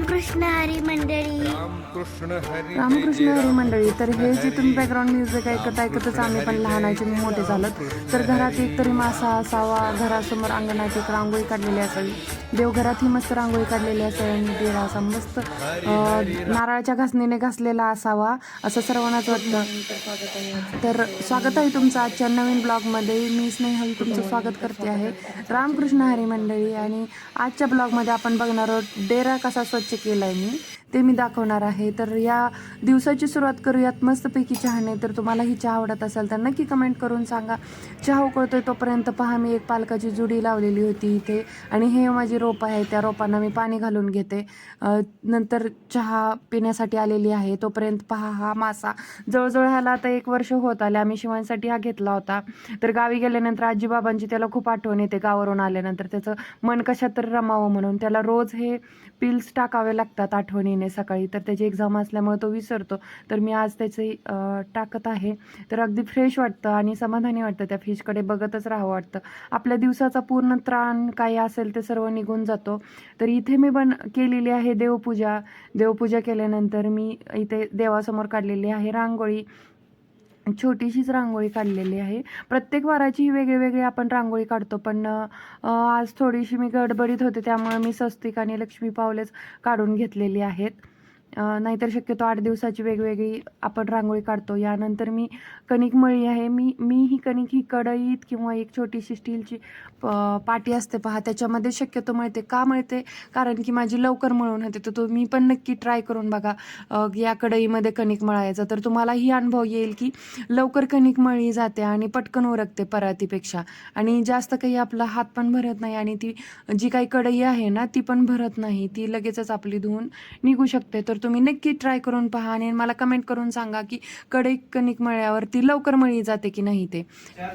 रामकृष्ण हरी मंडळी. रामकृष्ण हरी मंडळी तर हे जे तुम्ही बॅकग्राऊंड म्युझिक ऐकत ऐकतच आम्ही पण लहानाचे मोठे झालोत. तर घरात एक तरी मासा असावा घरासमोर अंगणात एक रांगोळी काढलेली असावी देवघरात ही मस्त रांगोळी काढलेली असावी आणि डेरा असा मस्त नारळाच्या घासणीने घासलेला असावा असं सर्वांनाच वाटतं. तर स्वागत आहे तुमचं आजच्या नवीन ब्लॉगमध्ये. मी स्नेहल तुमचं स्वागत करते आहे. रामकृष्ण हरी मंडळी आणि आजच्या ब्लॉगमध्ये आपण बघणार आहोत डेरा कसा स्वच्छ केला आहे मी ते मी दाखवणार आहे. तर या दिवसाची सुरुवात करूयात. मस्तपैकी चहाने तर तुम्हाला ही चहा आवडत असेल तर नक्की कमेंट करून सांगा. चहा उकळतोय तोपर्यंत पहा मी एक पालकाची जुडी लावलेली होती इथे. आणि हे माझी रोप आहे त्या रोपांना मी पाणी घालून घेते. नंतर चहा पिण्यासाठी आलेली आहे. तोपर्यंत पहा हा मासा जवळजवळ ह्याला आता एक वर्ष होत आले. आम्ही शिवांसाठी हा घेतला होता. तर गावी गेल्यानंतर आजीबाबांची त्याला खूप आठवण येते गावावरून आल्यानंतर. त्याचं मन कशात तर रमावं म्हणून. त्याला रोज हे पिल्स टाकावे लागतात आठवणीने. सकाळी तर त्याची एक्झाम असल्यामुळे तो विसरतो. तर मी आज त्याचे टाकत आहे. तर अगदी फ्रेश वाटतं आणि समाधानी वाटतं त्या फिशकडे बघतच राहावं वाटतं. आपल्या दिवसाचा पूर्ण त्राण काही असेल ते सर्व निघून जातो. तर इथे मी बन केलेली आहे देवपूजा. देवपूजा केल्यानंतर मी इथे देवासमोर काढलेली आहे रांगोळी. छोटीशीच रांगोळी काढलेली आहे. प्रत्येक वाराची ही वेगळी वेगळी आपण रांगोळी काढतो पण आज थोडीशी मी गडबडीत होते त्यामुळे मी स्वस्तिक आणि लक्ष्मी पावलेच काढून घेतलेली आहेत. नाहीतर शक्यतो आठ दिवसाची वेगवेगळी आपण रांगोळी काढतो. यानंतर मी कणिक मळी आहे. मी मी ही कणिक ही कढईत किंवा एक छोटीशी स्टीलची प- पाटी असते पहा त्याच्यामध्ये शक्यतो मळते. का मळते? कारण की माझी लवकर मळून होते. तर तुम्ही पण नक्की ट्राय करून बघा या कढईमध्ये कणिक मळायचा. तर तुम्हाला ही अनुभव येईल की लवकर कणिक मळली जाते आणि पटकन उरकते परातीपेक्षा. आणि जास्त काही आपला हात पण भरत नाही आणि ती जी काही कढई आहे ना ती पण भरत नाही. ती लगेचच आपली धुवून निघू शकते. तर तुम्ही नक्की ट्राय करून पहा आणि मला कमेंट करून सांगा की कढई कणिक मळ्यावरती लवकर मळी जाते की नाही ते.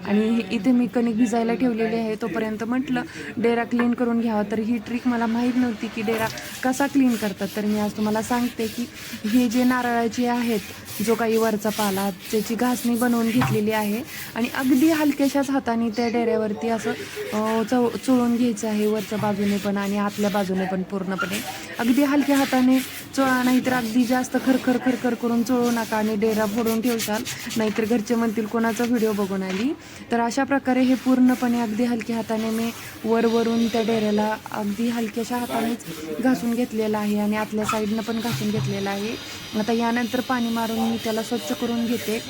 आणि इथे मी कणिक भिजायला ठेवलेली आहे तोपर्यंत म्हटलं डेरा क्लीन करून घ्यावा. तर ही ट्रिक मला माहीत नव्हती की डेरा कसा क्लीन करतात. तर मी आज तुम्हाला सांगते की हे जे नारळाचे आहेत जो काही वरचा पाला त्याची घासणी बनवून घेतलेली आहे. आणि अगदी हलक्याशाच हाताने त्या डेऱ्यावरती असं चव चोळून घ्यायचं आहे वरच्या बाजूने पण आणि आतल्या बाजूने पण पूर्णपणे. अगदी हलक्या हाताने चोळा नाहीतर अगदी जास्त खरखर खरखर करून चोळू नका आणि डेरा फोडून ठेवशाल. नाहीतर घरचे म्हणतील कोणाचा व्हिडिओ बघून आली? तर अशा प्रकारे हे पूर्णपणे अगदी हलक्या हाताने मी वरवरून त्या डेऱ्याला अगदी हलक्याशा हातानेच घासून घेतलेलं आहे आणि आतल्या साईडनं पण घासून घेतलेलं आहे. आता यानंतर पाणी मारून मी त्याला स्वच्छ करून घेते.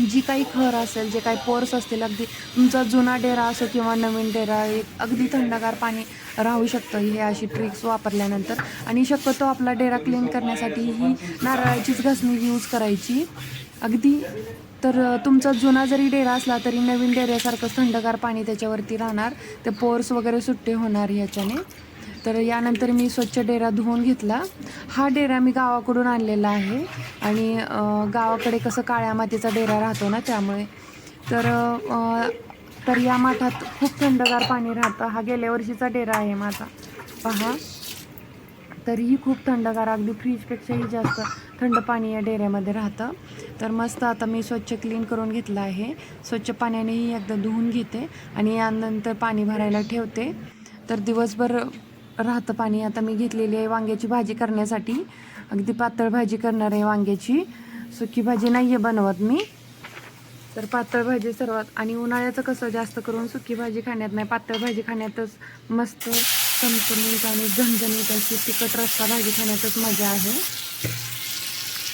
जी काही खर असेल जे काही पोर्स असतील अगदी तुमचा जुना डेरा असो किंवा नवीन डेरा एक अगदी थंडगार पाणी राहू शकतं. हे अशी ट्रिक्स वापरल्यानंतर. आणि शक्यतो आपला डेरा क्लीन करण्यासाठी ही नारळाचीच घासणी यूज करायची. अगदी तर तुमचा जुना जरी डेरा असला तरी नवीन डेऱ्यासारखंच थंडगार पाणी त्याच्यावरती राहणार. ते पोर्स वगैरे सुट्टे होणार ह्याच्याने तर यानंतर मी स्वच्छ डेरा धुवून घेतला. हा डेरा मी गावाकडून आणलेला आहे. आणि गावाकडे कसं काळ्या मातीचा डेरा राहतो ना त्यामुळे. तर तर या माठात खूप थंडगार पाणी राहतं. हा गेल्या वर्षीचा डेरा आहे माझा. पहा. तरीही खूप थंडगार अगदी फ्रीजपेक्षाही जास्त थंड पाणी या डेऱ्यामध्ये राहतं. तर मस्त आता मी स्वच्छ क्लीन करून घेतलं आहे. स्वच्छ पाण्यानेही एकदा धुवून घेते आणि यानंतर पाणी भरायला ठेवते. तर दिवसभर राहतं पाणी. आता मी घेतलेली आहे वांग्याची भाजी करण्यासाठी. अगदी पातळ भाजी करणार आहे वांग्याची. सुकी भाजी नाही आहे बनवत मी. तर पातळ भाजी सर्वात आणि उन्हाळ्याचं कसं जास्त करून सुकी भाजी खाण्यात नाही पातळ भाजी खाण्यातच मस्त चमचमीत आणि झणझणीत अशी तिखट रस्सा भाजी खाण्यातच मजा आहे.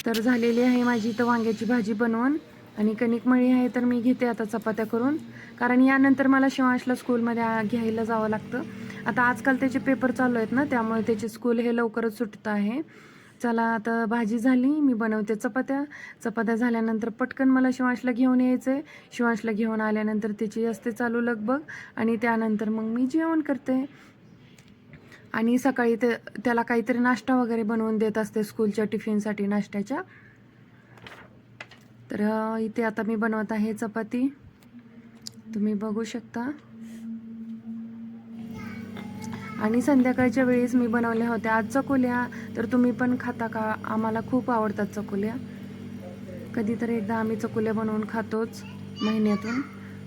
तर झालेली आहे माझी इथं वांग्याची भाजी बनवून. आणि कणिक मळी आहे तर मी घेते आता चपात्या करून. कारण यानंतर मला शिवांशला स्कूलमध्ये घ्यायला जावं लागतं. आता आजकाल त्याचे पेपर चालू आहेत ना त्यामुळे त्याचे स्कूल हे लवकरच सुटतं आहे. चला आता भाजी झाली मी बनवते चपात्या. चपात्या झाल्यानंतर पटकन मला शिवांशला घेऊन यायचं आहे शिवांशला घेऊन आल्यानंतर त्याची असते चालू लगबग आणि त्यानंतर मग मी जेवण करते. आणि सकाळी ते त्याला काहीतरी नाश्ता वगैरे बनवून देत असते स्कूलच्या टिफिनसाठी नाश्त्याच्या. तर इथे आता मी बनवत आहे चपाती. तुम्ही बघू शकता. आणि संध्याकाळच्या वेळेस मी बनवल्या होत्या. आज चकोल्या तर तुम्ही पण खाता का? आम्हाला खूप आवडतात चकोल्या कधीतरी एकदा आम्ही चकोल्या बनवून खातोच महिन्यातून.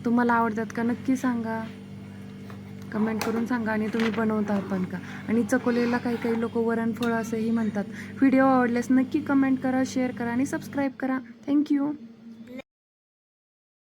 तुम्हाला आवडतात का? नक्की सांगा. कमेंट करून सांगा आणि तुम्ही बनवता पण का? आणि चकोलेला काही काही लोक वरणफळ असंही म्हणतात. व्हिडिओ आवडल्यास नक्की कमेंट करा शेअर करा आणि सबस्क्राईब करा. थँक्यू